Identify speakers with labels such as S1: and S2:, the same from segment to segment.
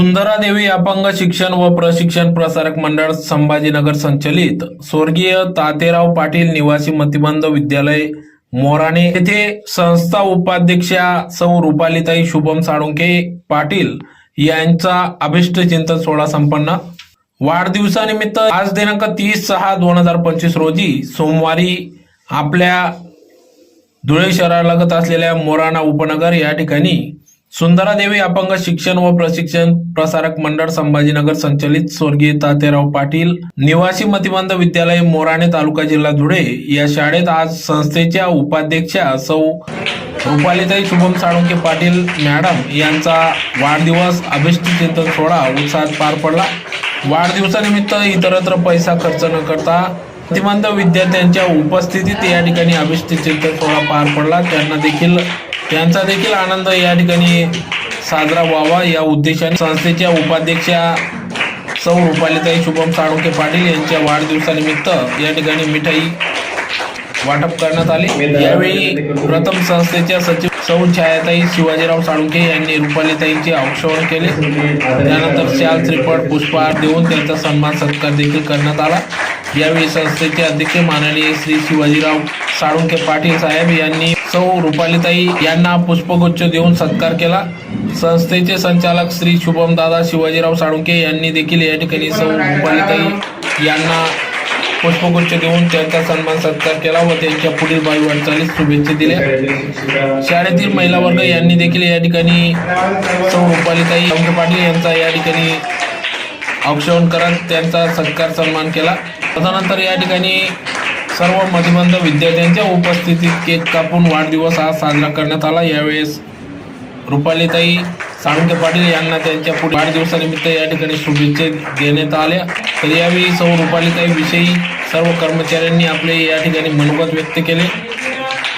S1: सुंदरा देवी अपंग शिक्षण व प्रशिक्षण प्रसारक मंडळ संभाजीनगर संचलित. स्वर्गीय तातेराव पाटील निवासी मतिबंध विद्यालय मोराणे येथे संस्था उपाध्यक्षा सौ रुपालीताई शुभम साळुंके पाटील यांचा अभिष्ट चिंतन सोहळा संपन्न. वाढदिवसानिमित्त आज दिनांक तीस सहा दोन हजार पंचवीस रोजी सोमवारी आपल्या धुळे शहरालगत असलेल्या मोराणा उपनगर या ठिकाणी सुंदरादेवी अपंग शिक्षण व प्रशिक्षण प्रसारक मंडळ संभाजीनगर संचलित स्वर्गीय तातेराव पाटील निवासी मतिमंद विद्यालय मोराणे तालुका जिल्हा धुळे या शाळेत आज संस्थेच्या उपाध्यक्षा सौ रुपालीताई शुभम साळुंके पाटील मॅडम यांचा वाढदिवस अभिष्ट चिंतन सोहळा उत्साहात पार पडला. वाढदिवसानिमित्त इतरत्र पैसा खर्च न करता प्रतिबंध विद्यार्थ्यांच्या उपस्थितीत या ठिकाणी अभिष्ट चिंतन सोहळा पार पडला. त्यांना देखील यांचा देखील आनंद या ठिकाणी साजरा व्हावा या उद्देशाने संस्थेच्या उपाध्यक्षा सौ रुपालीताई शुभम साळुंके पाटील यांच्या वाढदिवसानिमित्त या ठिकाणी मिठाई वाटप करण्यात आले. यावेळी प्रथम संस्थेच्या सचिव सौ छायाताई शिवाजीराव साळुंके यांनी रुपालीताईंचे औक्षवण केले. त्यानंतर शाल श्रीफळ पुष्पहार देऊन त्यांचा सन्मान सत्कार देखील करण्यात आला. यावेळी संस्थेचे अध्यक्ष माननीय श्री शिवाजीराव साळुंके पाटील साहेब यांनी सौ रुपालीताई यांना पुष्पगुच्छ देऊन सत्कार केला. संस्थेचे संचालक श्री शुभम दादा शिवाजीराव साळुंके यांनी देखील या ठिकाणी सौ रुपालीताई यांना पुष्पगुच्छ देऊन त्यांचा सन्मान सत्कार केला व त्यांच्या पुढील भावी वाटचालीस शुभेच्छा दिल्या. शाळेतील महिला वर्ग यांनी देखील या ठिकाणी सौ रुपालीताई साळुंके पाटील यांचा या ठिकाणी औक्षण करत त्यांचा सत्कार सन्मान केला. तदनंतर या ठिकाणी सर्व मतिमंद विद्यार्थ्यांच्या उपस्थितीत केक कापून वाढदिवस हा साजरा करण्यात आला. यावेळेस रुपालीताई साळुंके पाटील यांना त्यांच्या पुढे वाढदिवसानिमित्त या ठिकाणी शुभेच्छा देण्यात आल्या. तर यावेळी सौ रुपालीताई विषयी सर्व कर्मचाऱ्यांनी आपले या ठिकाणी मनोगत व्यक्त केले.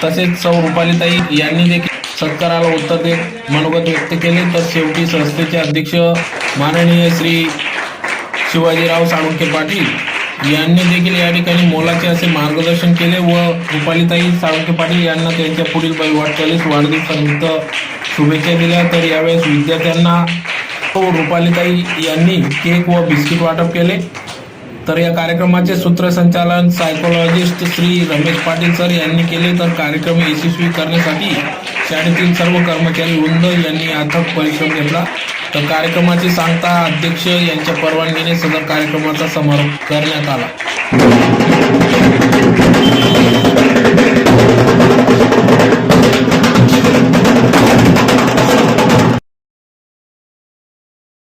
S1: तसेच सौ रुपालीताई यांनी देखील सत्काराला उत्तर देत मनोगत व्यक्त केले. तर शेवटी संस्थेचे अध्यक्ष माननीय श्री शिवाजीराव साळुंके पाटील यांनी देखील या ठिकाणी मोलाचे असे मार्गदर्शन केले व रुपालीताई साळुंके पाटील यांना त्यांच्या पुढील वाटचालीस वाढदिवसानिमित्त शुभेच्छा दिल्या. तर यावेळेस विद्यार्थ्यांना व रुपालीताई यांनी केक व बिस्किट वाटप केले. तर या कार्यक्रमाचे सूत्रसंचालन सायकोलॉजिस्ट श्री रमेश पाटील सर यांनी केले. तर कार्यक्रम यशस्वी करण्यासाठी शाळेतील सर्व कर्मचारी वृंद यांनी अथक परिश्रम घेतला. तर कार्यक्रमाची सांगता अध्यक्ष यांच्या परवानगीने सदर कार्यक्रमाचा समारोप करण्यात आला.